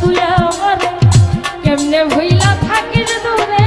তুই আমার। কেমনে ভইলা থাকিস দূরে?